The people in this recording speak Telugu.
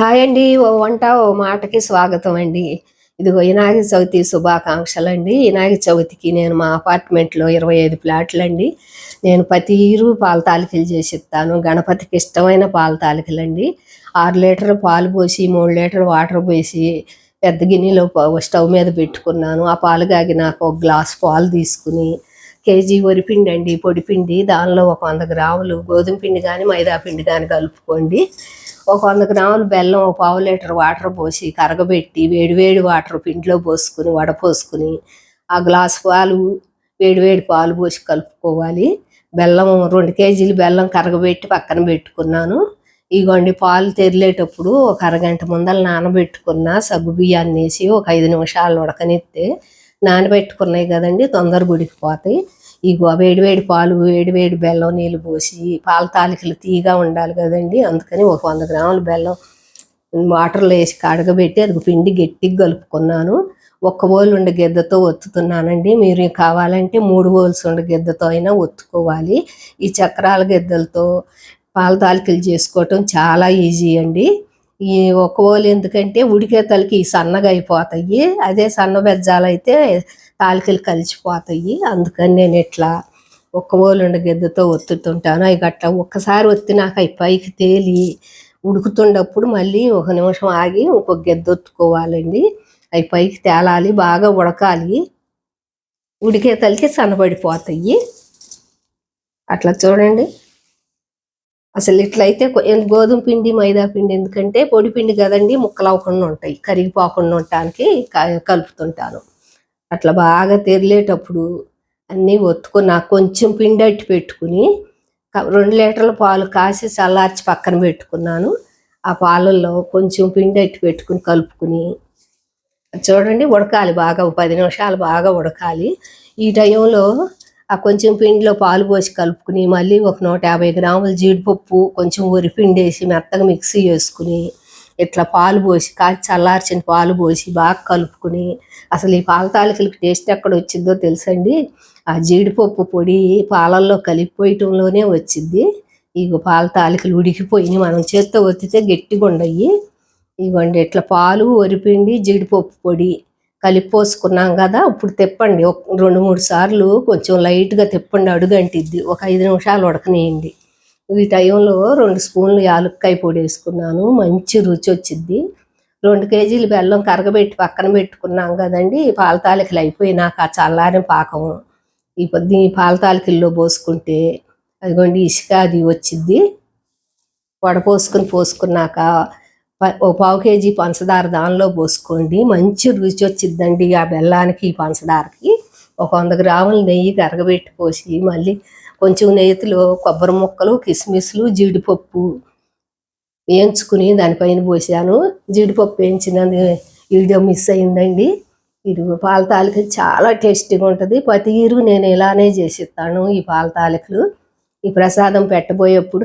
హాయ్ అండి ఓ వంట ఓ మాటకి స్వాగతం అండి. ఇదిగో వినాయక చవితి శుభాకాంక్షలు అండి వినాయక చవితికి నేను మా అపార్ట్మెంట్లో ఇరవై ఐదు ప్లాట్లు అండి నేను ప్రతి పాల తాలికలు చేసి ఇస్తాను. గణపతికి ఇష్టమైన పాల తాలికలు అండి ఆరు లీటర్ పాలు పోసి మూడు లీటర్ వాటర్ పోసి పెద్ద గిన్నెలో స్టవ్ మీద పెట్టుకున్నాను. ఆ పాలు కాగినాక ఒక గ్లాస్ పాలు తీసుకుని కేజీ వరిపిండి అండి. పొడిపిండి దానిలో ఒక వంద గ్రాములు గోధుమ పిండి కానీ మైదా పిండి కానీ కలుపుకోండి. ఒక వంద గ్రాములు బెల్లం ఒక పావు లీటర్ వాటర్ పోసి కరగబెట్టి వేడివేడి వాటర్ పిండిలో పోసుకుని వడపోసుకుని ఆ గ్లాస్ పాలు వేడివేడి పాలు పోసి కలుపుకోవాలి. బెల్లం రెండు కేజీలు బెల్లం కరగబెట్టి పక్కన పెట్టుకున్నాను. ఇగోండి పాలు తెరిలేటప్పుడు ఒక అరగంట ముందర నానబెట్టుకున్న సగ్గు బియ్యాన్ని వేసి ఒక ఐదు నిమిషాలు ఉడకనిస్తే నానబెట్టుకున్నాయి కదండి తొందరగా ఉడికిపోతాయి. ఇగో వేడివేడి పాలు వేడివేడి బెల్లం నీళ్ళు పోసి పాల తాలికలు తీగా ఉండాలి కదండి. అందుకని ఒక వంద గ్రాముల బెల్లం వాటర్లో వేసి కడగబెట్టి అది పిండి గట్టిగా కలుపుకున్నాను. ఒక్క బోలు ఉండే గిద్దతో ఒత్తుతున్నానండి. మీరు కావాలంటే మూడు బోల్స్ ఉండే గిద్దతో అయినా ఒత్తుకోవాలి. ఈ చక్రాల గిద్దలతో పాల తాలికలు చేసుకోవటం చాలా ఈజీ అండి. ఈ ఒక్క బోలు ఎందుకంటే ఉడికే తలకి ఈ సన్నగా అయిపోతాయి. అదే సన్న బెజ్జాలైతే తాలికలు కలిసిపోతాయి. అందుకని నేను ఇట్లా ఒక్క బోలుండ గిద్దతో ఒత్తుతుంటాను. అవి గట్లా ఒక్కసారి ఒత్తినాక అవి పైకి తేలి ఉడుకుతుండప్పుడు మళ్ళీ ఒక నిమిషం ఆగి ఇంకొక గిద్ద ఒత్తుకోవాలండి. అవి పైకి తేలాలి బాగా ఉడకాలి. ఉడికే తలకి సన్నబడిపోతాయి. అట్లా చూడండి. అసలు ఇట్లయితే గోధుమ పిండి మైదా పిండి ఎందుకంటే పొడి పిండి కదండి ముక్కలు అవ్వకుండా ఉంటాయి. కరిగిపోకుండా ఉండటానికి క- కలుపుతుంటాను అట్లా బాగా తెరిలేటప్పుడు అన్నీ ఒత్తుకొని నాకు కొంచెం పిండి అట్టి పెట్టుకుని రెండు లీటర్ల పాలు కాసి చల్లార్చి పక్కన పెట్టుకున్నాను. ఆ పాలల్లో కొంచెం పిండి అట్టి పెట్టుకుని కలుపుకుని చూడండి ఉడకాలి బాగా పది నిమిషాలు బాగా ఉడకాలి. ఈ టైంలో ఆ కొంచెం పిండిలో పాలు పోసి కలుపుకుని మళ్ళీ ఒక నూట యాభై గ్రాముల జీడిపప్పు కొంచెం వరిపిండి వేసి మెత్తగా మిక్సీ చేసుకుని ఇట్లా పాలు పోసి కాచి చల్లార్చిన పాలు పోసి బాగా కలుపుకుని అసలు ఈ పాల తాలికలకి టేస్ట్ ఎక్కడ వచ్చిందో తెలుసండి? ఆ జీడిపప్పు పొడి పాలల్లో కలిపిపోయటంలోనే వచ్చింది. ఇగో పాల తాలికలు ఉడికిపోయినాయి. మనం చేత్తో ఒత్తితే గట్టిగా ఉండయి ఇవ్వండి ఇట్లా పాలు వరిపిండి జీడిపప్పు పొడి కలిపి పోసుకున్నాం కదా ఇప్పుడు తిప్పండి. ఒక రెండు మూడు సార్లు కొంచెం లైట్గా తిప్పండి అడుగంటిద్ది ఒక ఐదు నిమిషాలు ఉడకనేయండి. ఈ టైంలో రెండు స్పూన్లు యాలుక్కాయ పొడి వేసుకున్నాను. మంచి రుచి వచ్చింది రెండు కేజీలు బెల్లం కరగబెట్టి పక్కన పెట్టుకున్నాం కదండి. పాలతాలికలు పాల అయిపోయినాక ఆ చల్లారిన పాకం. ఈ పొద్దు ఈ పాలతాలికల్లో పోసుకుంటే అదిగోండి ఇసుక అది వచ్చింది వడపోసుకుని పోసుకున్నాక ఓ పావు కేజీ పంచదార దానిలో పోసుకోండి. మంచి రుచి వచ్చిద్దండి ఆ బెల్లానికి ఈ పంచదారకి. ఒక వంద గ్రాముల నెయ్యి కరగబెట్టి పోసి మళ్ళీ కొంచెం నెయ్యిలో కొబ్బరి ముక్కలు కిస్మిస్లు జీడిపప్పు వేయించుకుని దానిపైన పోసాను. జీడిపప్పు వేయించినది వీడియో మిస్ అయిందండి. ఇది పాల తాలికలు చాలా టేస్టీగా ఉంటుంది. ప్రతి ఇరు నేను ఇలానే చేసిస్తాను ఈ పాల తాలికలు. ఈ ప్రసాదం పెట్టబోయేప్పుడు